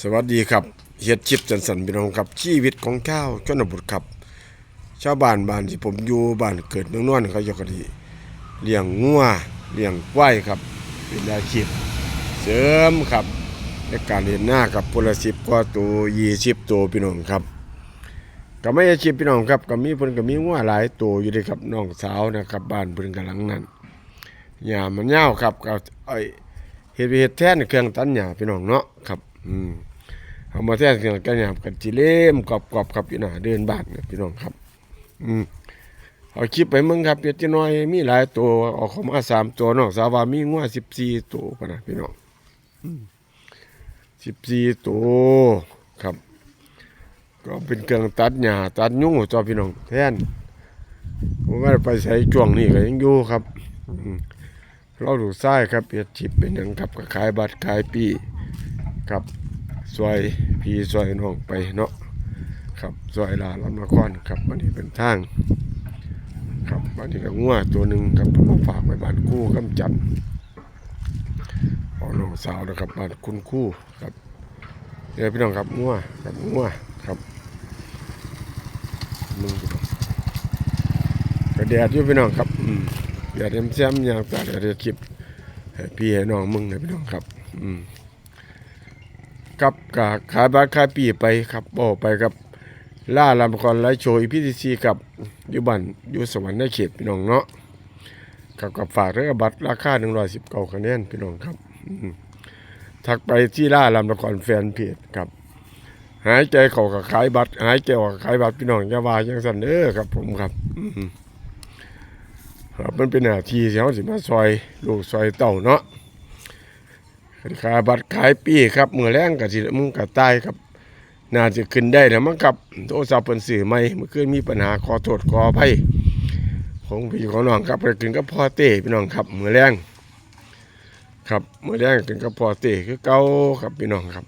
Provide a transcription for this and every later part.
สวัสดีครับเฮ็ดชิปจันสันพี่น้องครับชีวิตของเจ้าชนบทครับ ชาวบ้านบ้านที่ผมอยู่บ้านเกิดเมืองนอนเขาอยู่กันดีเลี้ยงงัวเลี้ยงควายครับ เป็นอาชีพเสริมครับในการเรียนหน้ากับพลสิบกว่าตัวยี่สิบตัวพี่น้องครับก็ไม่อาชีพพี่น้องครับก็มีเพิ่นก็มีงัวหลายตัวอยู่เด้ครับน้องสาวนะครับ บ้านเพิ่นกำลังนั้นหญ้ามันยาครับก็ไอเฮ็ดไปเฮ็ดแทนเครื่องตัดหญ้าพี่น้องเนาะครับ อืมเอามาแท้กันกันยามกันจิเล่มกรอบๆครับพี่น้าเดินบ้านพี่น้องครับ อืมเอาคลิปไปมึงครับเดี๋ยวจะน้อยมีหลายตัวออกเข้ามาสามตัวน้องสาววามีงัวสิบสี่ตัวปะนะพี่น้องสิบสี่ตัวครับ ก็เป็นเครื่องตัดหญ้าตัดยุ่งตัวพี่น้องแทนผมว่าไปใส่ช่วงนี้ก็ยังอยู่ครับอืมเราดูซ้ายครับเปียดชิปเป็นยังครับก็ขายบัตรขายปีครับ ซอยพี่ซอยน้องไปเนาะครับซอยลาลำนครครับอันนี้เป็นทาง ครับอันนี้ก็งัวตัวหนึ่งครับผมฝากไว้บ้านคู่กำจันของน้องสาวนะครับบ้านคุณคู่ครับเดี๋ยวพี่น้องครับงัวครับงัวครับมึงพี่น้องกระแดดอยู่พี่น้องครับอืมแดดเอ็มแซมยางตาแดดเรียกคลิปให้พี่ให้น้องมึงนะพี่น้องครับ อืม กับกาขายบาทขายปีไปครับบอกไปครับล่าลำกรไลโชว์อีพีทีซีกับยูบ้านยูสวรรค์ในเขตพี่น้องเนาะกับกับฝากเรื่องบัตรราคาหนึ่งร้อยสิบเก้าคะแนนพี่น้องครับทักไปที่ล่าลำละครแฟนเพจครับ หายใจเขากับขายบัตร หายใจออกกับขายบัตรพี่น้องอยาวายังสันเด้อครับผมครับมครับมันเป็นหน้าที่ที่เขาสิมาซอย ลูกซอยเต่าเนาะ ขายบัตรขายปีครับมือแรงกับสิมึงกับตายครับน่าจะขึ้นได้แล้วมั้งครับโทรศัพท์เป็นสื่อใหม่เมื่อคืนมีปัญหาขอโทษขออภัยของพี่ของน้องครับไปกินกับพ่อเต้พี่น้องครับมือแรงครับมือแรงกินกับพ่อเต้คือเก่าครับพี่น้องครับ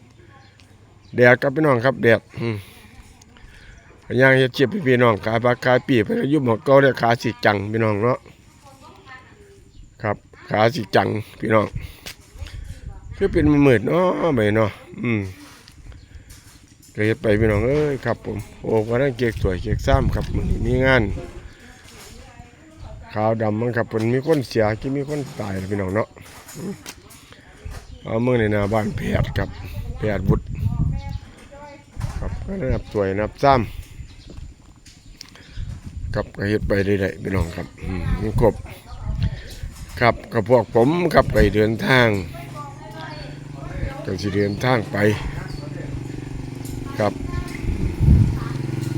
แดดครับพี่น้องครับแดดอืมย่างจะเจ็บพี่น้องขายบัตรขายปีไปอายุหมดเก่าได้ขาสิจังพี่น้องเนาะครับขาสิจังพี่น้อง คือเป็นมืดเนาะไปเนาะอืมก็เฮ็ดไปพี่น้องเอ้ยครับผมโอ้ก็นั่งเก๊กสวยเก๊กซ้ำครับมือนี้มีงานขาวดำมันครับมันมีคนเสียที่มีคนตายพี่น้องเนาะเอาเมื่อในหน้าบ้านแพทย์ครับแพทย์บุตรครับก็นับสวยนับซ้ำครับก็เฮ็ดไปเรื่อยๆพี่น้องครับอืมครบครับกับพวกผมครับไปเดินทาง ก็สิเดินทางไปครับ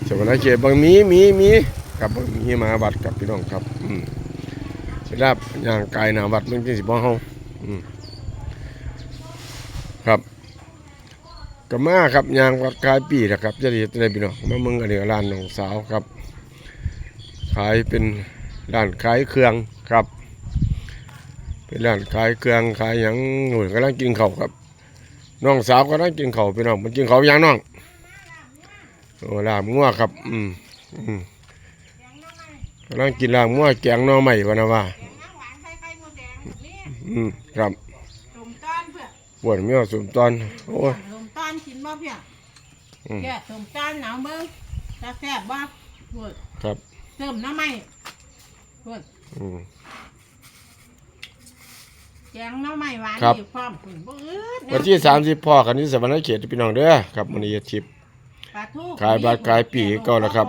สวรรค์เขตบางมีมีมีครับบางมีมาวัดกับพี่น้องครับอืมสิรับย่างกายหนาวัดมันจังสิบ่เฮาอืมครับก็มาครับยางวัดกายปีนะครับจะได้ได้พี่น้องมาเมืองอันนี้ร้านน้องสาวครับ ขายเป็นร้านขายเครื่องครับ เป็นร้านขายเครื่องขายหยังหนุ่ยกำลังกินข้าวครับ น้องสาวก็นั่งกินข้าวพี่น้องมันกินข้าวยังน้องโอ้ลาบงัวครับ อืมอืมกำลังกินลาบงัวแกงหน่อใหม่วะนะว่าน้ำหวานใส่ไข่มดแดงนี่อืมครับสมต้อนเพื่อปวดเมียวสมตอนโอ้ยสมต้อนกินบ่เพื่ออืมแก่สมต้อนหนาวเบิ้งจะแซ่บบ่พูดครับเติมน้ำไหมพูดอืม แกงน้ำไหมหวานครับนี่พร้อมคุณบ่อืดวันที่สามสิบพ่อกันที่สวรรค์เขตพี่น้องเด้อครับมันนี้ทิพย์ ปลาทูขายบาทขายปีก็แล้วครับ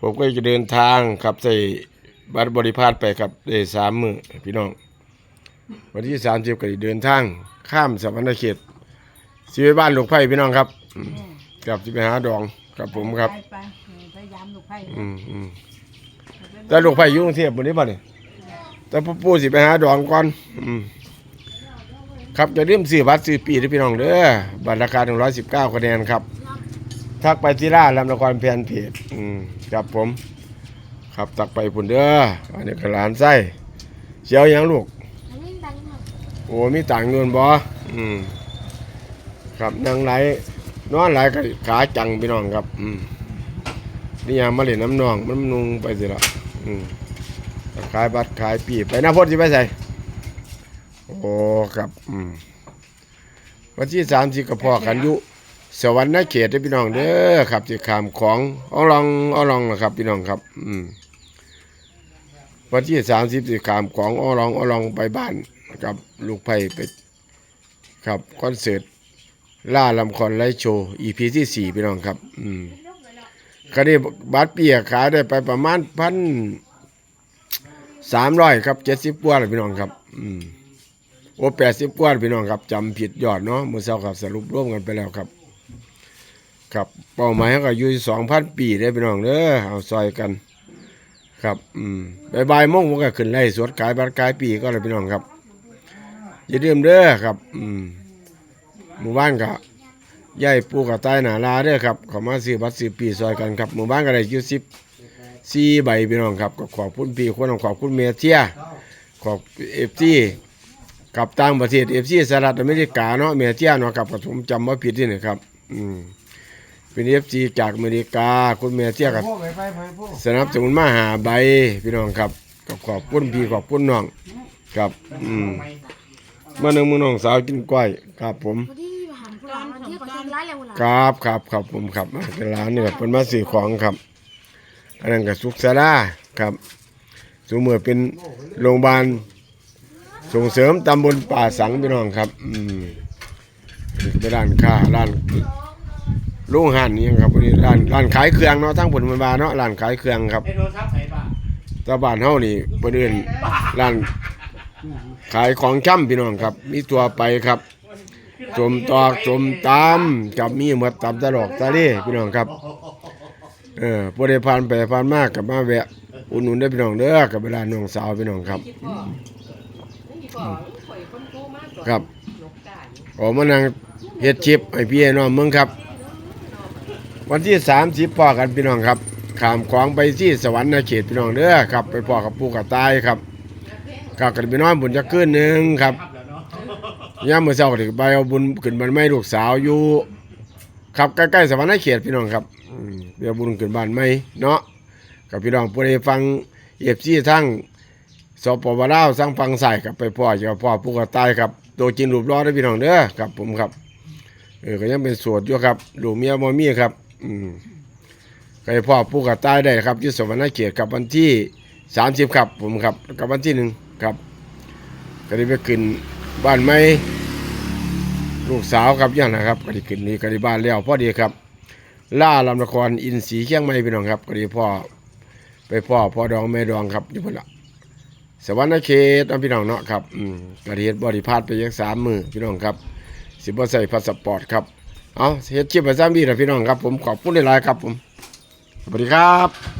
ผมก็จะเดินทางครับใส่บัตรบริพาทไปครับได้สามมือพี่น้อง วันที่สามสิบก็จะเดินทางข้ามสวรรค์เขตสิไปบ้านหลวงไผ่พี่น้องครับอืมอืมกลับสิไปหาดองครับผมครับไปไปเออพยายามลูกไผ่อืมอืมแต่ลูกไผ่อยู่กรุงเทพบนนี้บ่เนี่ย แต่พ่อปู่สิไปหาดองก่อน อืมครับจะเริ่มซื้อบัตรซื้อปีที่พี่น้องเด้อบัตรราคาหนึ่งร้อยสิบเก้าคะแนนครับ ทักไปที่ร้านลำละครแฟนเพจอืมครับผม ครับทักไปพุ่นเด้ออันนี้ก็หลานไส้เจียวหยังลูก อันนี้ตังค์ครับโอ้มีต่างเงินบ่อืม ครับนั่งไหลนอนไหลก็ขาจังพี่น้องครับ อืมนี่ยามมาเล่นน้ำนองมันนุงไปสิละอืม ขายบัตรขายปีไปหน้าพดสิไปใส่โอ้ครับอืมวันที่สามสิบก็พอกันยู่สวรรค์เขตเด้พี่น้องเด้อครับที่ขามของอลองอลองนะครับ พี่น้องครับ อืมวันที่สามสิบสิขามของอลองอลองไปบ้านกับลูกไผ่ไปครับคอนเสิร์ตล่าลำคอนไลฟ์โชว์ EP ที่สี่พี่น้องครับ อืมคดีบัตรเปียกขายได้ไปประมาณพัน สามร้อยครับเจ็ดสิบกว่าเลยพี่น้องครับ อืมโอ้แปดสิบกว่าพี่น้องครับจำผิดยอดเนาะมือเช้าครับสรุปร่วมกันไปแล้วครับ ครับเป้าหมายก็อยู่สองพันปีได้พี่น้องเด้อเอาซอยกัน ครับอืมบายบายๆโมงผมก็ขึ้นไล่สวดขายบัตรขายปีก็เลยพี่น้องครับอย่าลืมเด้อครับ อืมหมู่บ้านก็ย่ายปูกับใต้หนาลาเด้อครับเขามาซื้อบัตรซื้อปีซอยกันครับหมู่บ้านก็ได้ยู่สิบ สี่ใบพี่น้องครับก็ขอบคุณพี่คนขอบคุณเมียเทียขอบเอฟซีกับต่างประเทศเอฟซีสหรัฐอเมริกาเนาะเมียเจียเนาะครับก็ผมจำว่าผิดที่นี่ครับ อืมเป็นเอฟซีจากอเมริกาคุณเมียเจียกับพวกไปไปไปพวกสนับสนุนมาหาใบพี่น้องครับก็ขอบคุณพี่ขอบคุณน้องครับ อืมเมื่อหนึงมือน้องสาวกินกล้วยครับผมพอดีมาหาคุณหลานที่เขาทำร้ายแล้วล่ะครับครับครับผมครับมาเป็นร้านนี่ครับเป็นมาซื้อของครับ อันนั้นก็สุขสาราครับสมเมื่อเป็นโรงพยาบาลส่งเสริมตำบลป่าสังพี่น้องครับ อืมเป็นร้านค้าร้านโรงหันนี่ครับวันนี้ร้านร้านขายเครื่องเนาะทั้งผลมันบาเนาะร้านขายเครื่องครับตาบ้านเฮานี่เพิ่นเอิ้นร้านขายของช่ำพี่น้องครับ มีตัวไปครับสมตอกสมตำกับมีหมดตำตลอกตะเลพี่น้องครับ เออบ่ได้ผ่านไปผ่านมากกับมาแวะอุดหนุนได้พี่น้องเด้อกับเวลาน้องสาวพี่น้องครับครับออกมานั่งเฮ็ดชิปให้พี่ให้น้องเมืองครับ วันที่30พอกันพี่น้องครับขามของไปที่สวรรค์เขตพี่น้องเด้อครับ ไปพอกับปู่กับตายครับกับกันพี่น้องบุญจะขึ้นหนึ่งครับย่ามมื้อเช้าก็ถึงไปเอาบุญขึ้นบ้านไม้ลูกสาวอยู่ ครับใกล้ๆสวรรค์เขตพี่น้องครับ เดี๋ยบุญขึ้นบ้านไม้เนาะกับพี่น้องผู้ใดฟัง FC ทั้งสปปลาวสร้างฟังใส่กับไปพ่อเจ้าพ่อผู้ก็ตายครับตัวจริงรูปรอได้พี่น้องเด้อครับ ผมครับเออก็ยังเป็นสวดอยู่ครับลูกเมียบ่มีครับ อืมก็ให้พ่อผู้ก็ตายได้ครับที่สวรรค์เขตกับวันที่สามสิบครับผมครับกับวันที่หนึ่งครับ ก็ได้ไปขึ้นบ้านใหม่ลูกสาวครับยังนะครับก็ได้ขึ้นนี่ก็ได้บ้านแล้วพอดีครับ ล่าลำละครอินสีเชียงใหม่พี่น้องครับก็ดีพ่อไปพ่อพ่อดองแม่ดองครับอยู่พุ่นละสวรรค์เขตน้องพี่น้องเนาะครับอืมกระเทียบริพาดไปยังสามมือพี่น้องครับ สิบใส่พาสปอร์ตครับเอาเฮ็ดชิปประจำบีนะพี่น้องครับผมขอบคุณหลายๆครับผมสวัสดีครับ